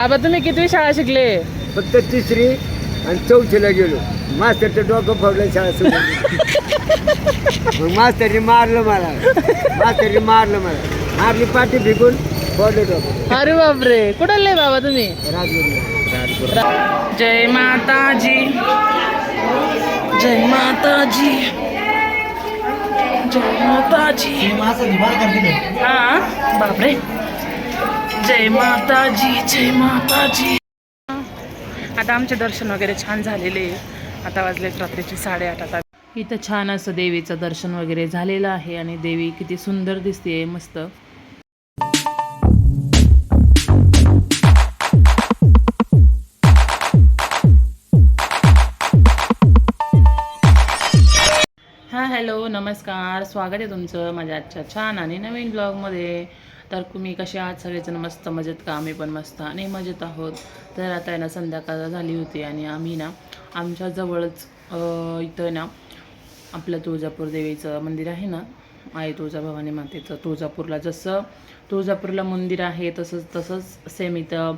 आबा तुम्ही कितवी शाळा शिकले? फक्त तिसरी आणि चौथीला गेलो. मास्तरचं डोकं फोडलं शाळा सोडून. मग मास्तरने मारलं मला. मास्तरने मारलं मला. मारली पाठी भिकून फोडलं डोकं. अरे बापरे. कुठं आले बाबा तुम्ही? राजगुरू जय माताजी. जय माताजी. जय माताजी. हा? बापरे. जय माताजी जय माताजी. आता आमचे दर्शन वगैरे छान झालेले आता वाजलेत रात्रीचे साडेआठ आता. इथं छान असं देवीचं दर्शन वगैरे झालेलं आहे आणि देवी किती सुंदर दिसते मस्त. हां हॅलो नमस्कार. स्वागत आहे तुमचं माझ्या आजच्या छान आणि नवीन ब्लॉगमध्ये तर तुम्ही कसे आहात? सगळेजण मस्त मजेत का? आम्ही पण मस्त आणि मजेत आहोत. तर आता आहे ना संध्याकाळ झाली होती आणि आम्ही ना आमच्या जवळच इथं ना आपलं तुळजापूर देवीचं मंदिर आहे ना आई तुळजाभवानी मातेचं तुळजापूरला. जसं तुळजापूरला मंदिर आहे तसंच तसंच सेम इथं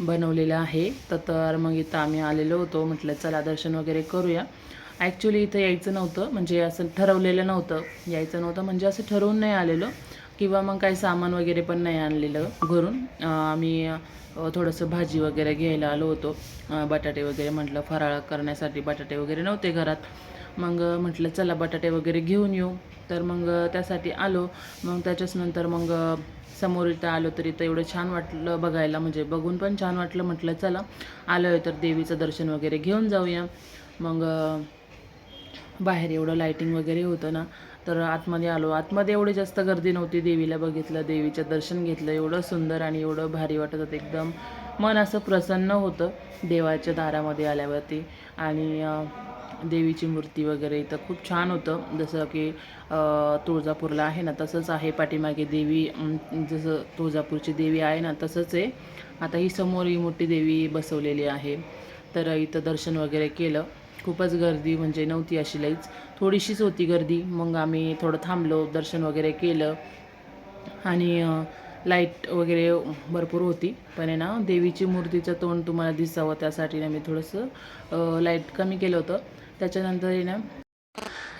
बनवलेलं आहे. तर तर मग इथं आम्ही आलेलो होतो. म्हटलं चला दर्शन वगैरे करूया. ॲक्च्युली इथं यायचं नव्हतं. म्हणजे असं ठरवलेलं नव्हतं. यायचं नव्हतं. म्हणजे असं ठरवून नाही आलेलो. किंवा मग काही सामान वगैरे पण नाही आणलेलं घरून. आम्ही थोडंसं भाजी वगैरे घ्यायला आलो होतो. बटाटे वगैरे म्हटलं फराळ करण्यासाठी बटाटे वगैरे नव्हते घरात. मग म्हटलं चला बटाटे वगैरे घेऊन येऊ. तर मग त्यासाठी आलो. मग त्याच्याच नंतर मग समोर इथं आलो तर इथं एवढं छान वाटलं बघायला. म्हणजे बघून पण छान वाटलं. म्हटलं चला आलो आहे तर देवीचं दर्शन वगैरे घेऊन जाऊया. मग बाहेर एवढं लाईटिंग वगैरे होतं ना. तर आतमध्ये आलो. आतमध्ये एवढी जास्त गर्दी नव्हती. देवीला बघितलं देवीचं दर्शन घेतलं. एवढं सुंदर आणि एवढं भारी वाटत होतं. एकदम मन असं प्रसन्न होतं देवाच्या दारामध्ये आल्यावरती. आणि देवीची मूर्ती वगैरे इथं खूप छान होतं. जसं की तुळजापूरला आहे ना तसंच आहे पाठीमागे देवी. जसं तुळजापूरची देवी आहे ना तसंच आहे. आता ही समोर ही मोठी देवी बसवलेली आहे. तर इथं दर्शन वगैरे केलं. खूपच गर्दी म्हणजे नव्हती अशी लईच. थोडीशीच होती गर्दी. मग आम्ही थोडं थांबलो दर्शन वगैरे केलं. आणि लाइट वगैरे भरपूर होती. पण आहे ना देवीची मूर्तीचं तोंड तुम्हाला दिसावं त्यासाठी ना मी थोडंसं लाइट कमी केलं होतं. त्याच्यानंतर आहे ना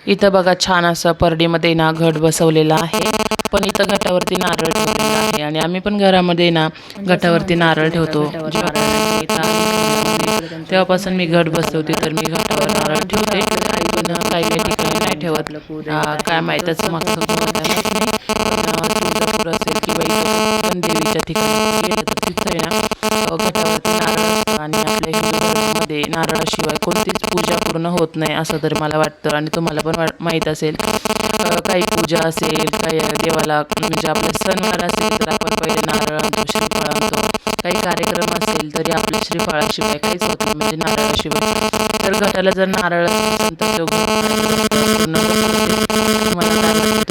इथं बघा छान असं परडीमध्ये ना घट बसवलेला आहे. पण इथं घटावरती नारळ ठेवलेला आहे. आणि आम्ही पण घरामध्ये ना घटावरती नारळ ठेवतो. तेव्हापासून मी घट बसवते तर मी घटावर नारळ ठेवते. पण काही काही ठिकाणी नाही ठेवत. काय माहीतच मागचं तुळजापूर असेल किंवा इथं पण देवीच्या ठिकाणी तिथं आहे ना घटावरती नारळ आणि आपल्या हिंदू धर्मामध्ये नारळाशिवाय कोणतीच पूजा पूर्ण होत नाही असं तर मला वाटतं. आणि तुम्हाला पण माहीत असेल. काही पूजा असेल काही देवाला म्हणजे आपला सणवार असेल तर आपण पहिले नारळ आणतो श्रीफळ आणतो काही कार्यक्रम असेल तरी आपल्या श्रीफळाशिवाय काहीच होत नाही म्हणजे नारळाशिवाय तर घटाला जर नारळ असेल तर तो पूर्ण होतो. काय वाटतं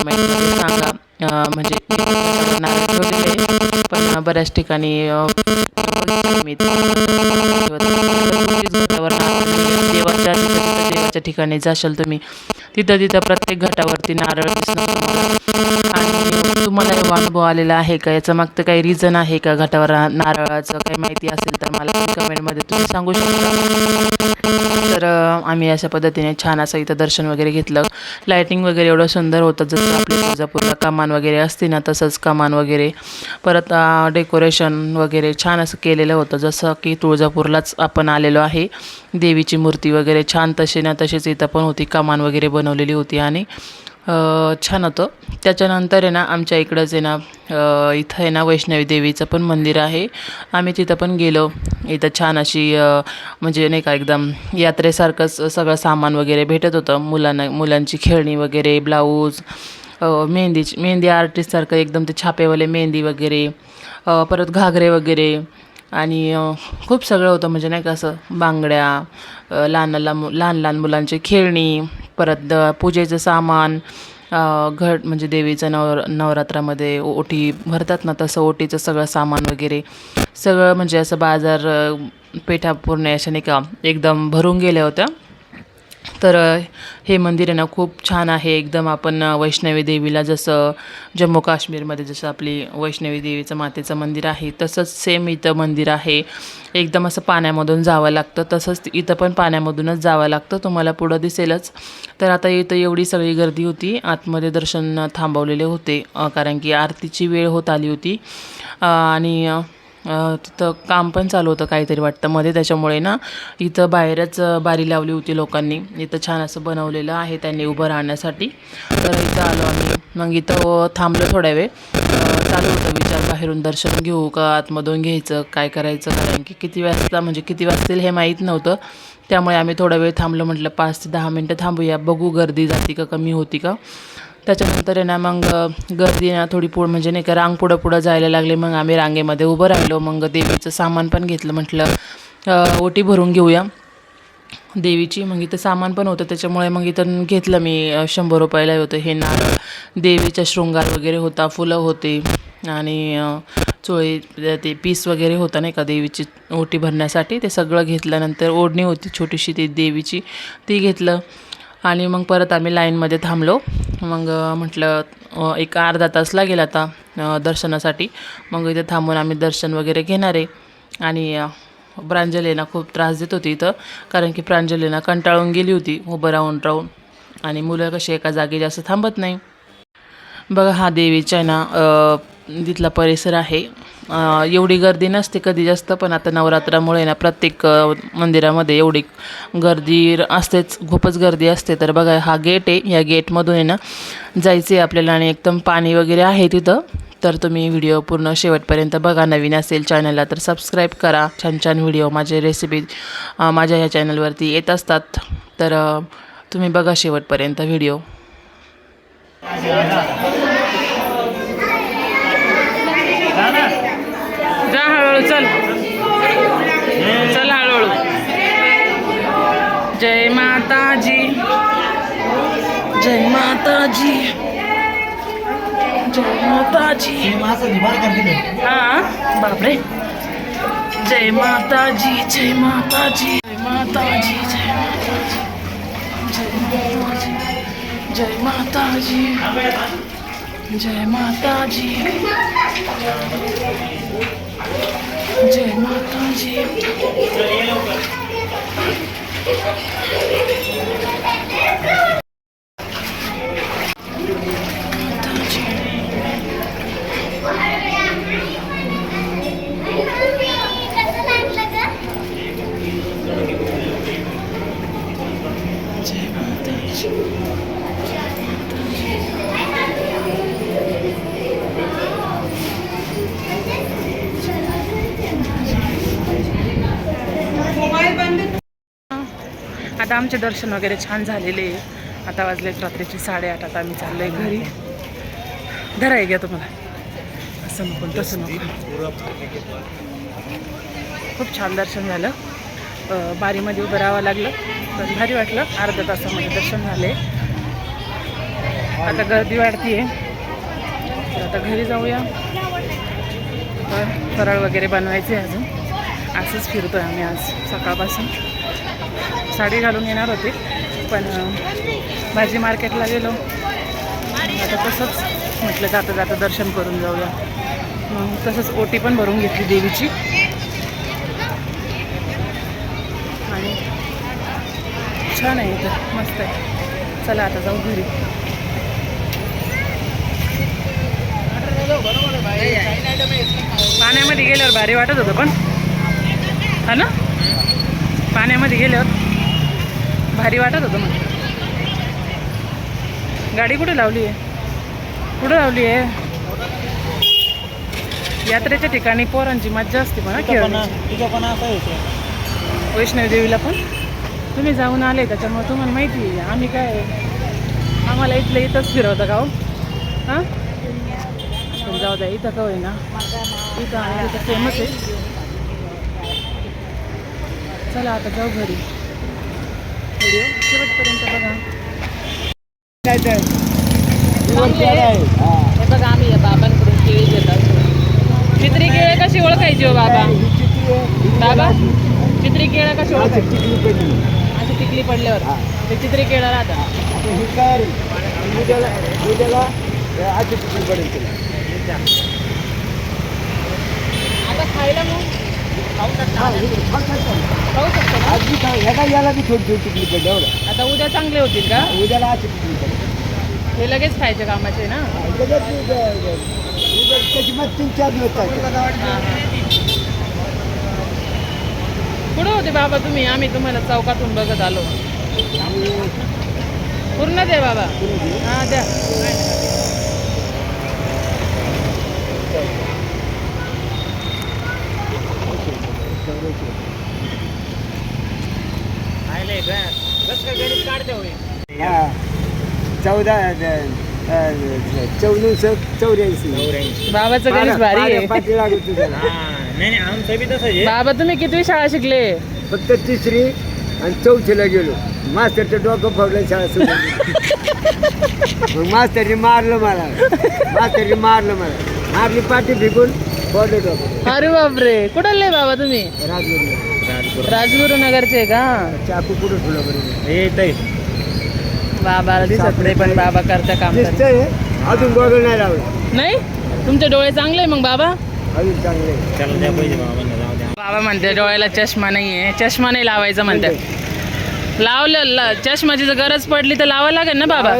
कमेंटमध्ये सांगा म्हणजे नारळ ठेवलेले पण बऱ्याच ठिकाणी मी देवाच्या देवाच्या ठिकाणी जाशाल तुम्ही तिथं तिथं प्रत्येक घटावरती नारळ दिसणार तुम्हाला आणि तुम्हाला एवढा अनुभव आलेला आहे का? याचं मागचं काही रिझन आहे का? घटावर नारळाचं काही माहिती असेल तर मला कमेंटमध्ये तुम्ही सांगू शकता. तर आम्ही अशा पद्धतीने छान असं इथं दर्शन वगैरे घेतलं. लायटिंग वगैरे एवढं सुंदर होतं. जसं आपल्या तुळजापूरला कमान वगैरे असते ना तसंच कमान वगैरे. परत डेकोरेशन वगैरे छान असं केलेलं होतं. जसं की तुळजापूरलाच आपण आलेलो आहे. देवीची मूर्ती वगैरे छान तशी ना तशीच इथं पण होती. कमान वगैरे बनवलेली होती आणि छान होतं. त्याच्यानंतर आहे ना आमच्या इकडंच आहे ना इथं आहे ना वैष्णवी देवीचं पण मंदिर आहे. आम्ही तिथं पण गेलो. इथं छान अशी म्हणजे नाही का एकदम यात्रेसारखंच सगळं सामान वगैरे भेटत होतं. मुलांना मुलांची खेळणी वगैरे ब्लाऊज मेहंदीची मेहंदी आर्टिस्टसारखं एकदम ते छापेवाले मेहंदी वगैरे परत घागरे वगैरे आणि खूप सगळं होतं. म्हणजे नाही का असं बांगड्या लहान लहान मु- लहान लहान मुलांची खेळणी परत द पूजेचं सामान घट म्हणजे देवीचं नवर नवरात्रामध्ये ओटी भरतात ना तसं ओटीचं सगळं सामान वगैरे. सगळं म्हणजे असं बाजार पेठा पूर्ण अशा नाही का एकदम भरून गेल्या होत्या. तर हे मंदिर आहे ना खूप छान आहे. एकदम आपण वैष्णवी देवीला जसं जम्मू काश्मीरमध्ये जसं आपली वैष्णवी देवीचं मातेचं मंदिर आहे तसंच सेम इथं मंदिर आहे. एकदम असं पाण्यामधून जावं लागतं. तसंच इथं पण पाण्यामधूनच जावं लागतं. तुम्हाला पुढं दिसेलच. तर आता इथं एवढी सगळी गर्दी होती. आतमध्ये दर्शन थांबवलेले होते कारण की आरतीची वेळ होत आली होती. आणि तिथं काम पण चालू होतं काहीतरी वाटतं. मध्ये त्याच्यामुळे ना इथं बाहेरच बारी लावली होती लोकांनी. इथं छान असं बनवलेलं आहे त्यांनी उभं राहण्यासाठी. तर इथं आलो आम्ही. मग इथं थांबलो थोड्या वेळ. चालू होतं विचार. बाहेरून दर्शन घेऊ का? आतमधून घ्यायचं? काय करायचं? कारण की किती वाजता म्हणजे किती वाजतील हे माहीत नव्हतं. त्यामुळे आम्ही थोडा वेळ थांबलो. म्हटलं पाच ते दहा मिनटं थांबूया. बघू गर्दी जाती का कमी होती का? त्याच्यानंतर आहे ना मग गर्दी ना थोडी पुढं म्हणजे नाही का रांग पुढं पुढं जायला लागले. मग आम्ही रांगेमध्ये उभं राहिलो. मग देवीचं सामान पण घेतलं म्हटलं ओटी भरून घेऊया. देवीची मग इथं सामान पण होतं. त्याच्यामुळे मग इथं घेतलं मी शंभर रुपयाला होतं. हे नारळ देवीचा शृंगार वगैरे होता फुलं होते. आणि चोळी ते पीस वगैरे होता नाही का देवीची ओटी भरण्यासाठी. ते सगळं घेतल्यानंतर ओढणी होती छोटीशी ती देवीची ती घेतलं. आणि मग परत आम्ही लाईनमध्ये थांबलो. मग म्हटलं एक अर्धा तास लागेल आता दर्शनासाठी. मग इथे थांबून आम्ही दर्शन वगैरे घेणार आहे. आणि प्रांजलीना खूप त्रास देत होती इथं कारण की प्रांजलीना कंटाळून गेली होती उभं राहून राहून. आणि मुलं कशी एका जागी जास्त थांबत नाही. बघा हा देवीचा आहे ना तिथला परिसर आहे. एवढी गर्दी नसते कधी जास्त पण आता नवरात्रामुळे ना प्रत्येक मंदिरामध्ये एवढी गर्दी असतेच खूपच गर्दी असते. तर बघा हा गेट आहे. या गेटमधून आहे ना जायचं आहे आपल्याला आणि एकदम पाणी वगैरे आहे तिथं. तर तुम्ही व्हिडिओ पूर्ण शेवटपर्यंत बघा. नवीन असेल चॅनलला तर सबस्क्राईब करा. छान छान व्हिडिओ माझे रेसिपी माझ्या ह्या चॅनलवरती येत असतात. तर तुम्ही बघा शेवटपर्यंत व्हिडिओ हळूहळू चल. चल हळूहळू. जय माताजी. जय माताजी. जय माताजी. हा बापरे जय माताजी जय माताजी जय माताजी. जय माताजी जय माताजी. जय माताजी. जय माताजी. जय माताजी Thank you. आमचे दर्शन वगैरे छान झालेले आहे. आता वाजलेत रात्रीचे साडेआठ आता आम्ही चाललो आहे घरी. धराय घ्या तुम्हाला. असं नको तसं नको. खूप छान दर्शन झालं. बारीमध्ये उभं राहावं लागलं. पण भारी वाटलं. अर्ध्या तासामध्ये दर्शन झाले आता गर्दी वाढती आहे तर आता घरी जाऊया. तर फराळ वगैरे बनवायचे अजून. असंच फिरतो आहे आम्ही आज सकाळपासून. साडी घालून येणार होती पण भाजी मार्केटला गेलो. आता तसंच म्हटलं जाता जाता दर्शन करून जाऊया. तसंच ओटी पण भरून घेतली देवीची. आणि छान आहे इथं मस्त आहे. चला आता जाऊ घरी. पाण्यामध्ये गेल्यावर भारी वाटत होतं पण. हा ना? पाण्यामध्ये गेल्यावर. भारी वाटत होतं मग. गाडी कुठे लावली आहे? कुठं लावली आहे? यात्रेच्या ठिकाणी पोरांची मज्जा असते पण हा खेळण्याची. वैष्णवी देवीला पण तुम्ही जाऊन आले त्याच्यामुळे तुम्हाला माहिती आहे. आम्ही काय आम्हाला इथलं इथंच फिरवतं का हो? हां? जाऊ द्या इथं का होईना. इथं इथं फेमस आहे. चला आता जाऊ घरी. व्हिडिओ शेवटपर्यंत बघा. आम्ही या बाबांकडून केळी घेतात. चित्री केळ कशी ओळखायची हो बाबा? बाबा चित्री केळं कशी ओळखायची? अशी टिकली पडल्यावर. ते चित्री केळं राहतात. आता खायला मग? खाऊ शकता खाऊ शकतो खाऊ आज बी ह्या ह्याला याला बी थोडी थोडी टिकली पडली एवढं आता उद्या चांगले होतील का? उद्याला आधी टिकली हे लगेच खायचे कामाचे ना? उद्या ती- उद्या त्याची मग तीन चार दिवस चालते. होते बाबा तुम्ही? आम्ही तुम्हाला चौकातून बघत आलो. पूर्ण दे बाबा. हा द्या. चौदा चौदा चौऱ्याऐंशी. बाबाचं गणित भारी आहे. पाठी. नाही आमचं बी बाबा तुम्ही कितवी शाळा शिकले? फक्त तिसरी आणि चौथीला गेलो. मास्तरचं डोकं फोडलं शाळा मग मास्तरने मारलं मला. मास्तरने मारलं मला. मारली पाठी डोकं अरे बापरे. कुठले बाबा तुम्ही? राजगुरू. राजगुरू नगरचे का? चाकू कुठं बाबाला दिसत नाही पण बाबा करता काम अजून गोगल नाही लावलं नाही? तुमचे डोळे चांगले आहे मग बाबा? अजून चांगले त्याला द्या पैसे बाबांना जाऊ द्या. बाबा म्हणते डोळ्याला चष्मा नाहीये. चष्मा नाही लावायचा म्हणतात. लावलं ल- चष्माची जर गरज पडली तर लावायला लागेल ना बाबा?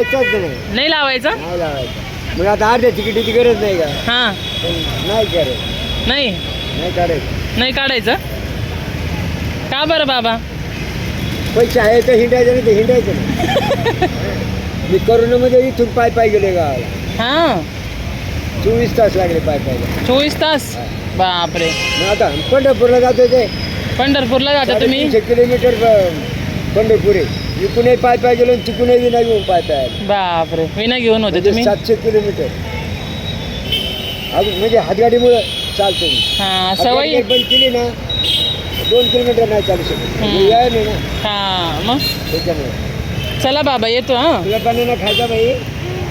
नाही लावायचं. मग आता अर्ध्या तिकिटीची गरज नाही का? हा. पण नाही करत नाही. नाही काढायचं. नाही काढायचं? का बरं बाबा? पैसे आहे तर हिंडायचं नाही तर हिंडायचं नाही. मी करोनामध्ये इथून पाय पाय गेले गावाला. हा. चोवीस तास लागले पाय पायला चोवीस तास? बापरे. मग आता पंढरपूरला जातो ते. पंढरपूरला जाता तुम्ही? साडेतीनशे किलोमीटर पंढरपूर आहे. इकडूनही पाय पाय गेलो आणि तिकडूनही नाही घेऊन पाय पाय आलो. बापरे. विना घेऊन होते म्हणजे तुम्ही? सातशे किलोमीटर. अजून म्हणजे हातगाडीमुळे चालतो मी. हा सवय बंद केली ना दोन किलोमीटर नाही चालू शकत. हम्म. मी याय नाही ना. हा मग? त्याच्यामुळे. चला बाबा येतो हा. तुला बनाना खायचा बाई.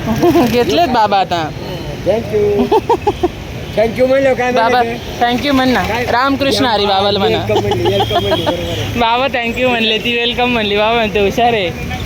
घेतलेत बाबा आता. थँक्यू थँक्यू म्हणलं काय बाबा? थँक्यू म्हण ना? रामकृष्ण हरी बाबाला म्हणा. बाबा थँक्यू म्हणले ती वेलकम म्हणली बाबा म्हणते हुशार आहे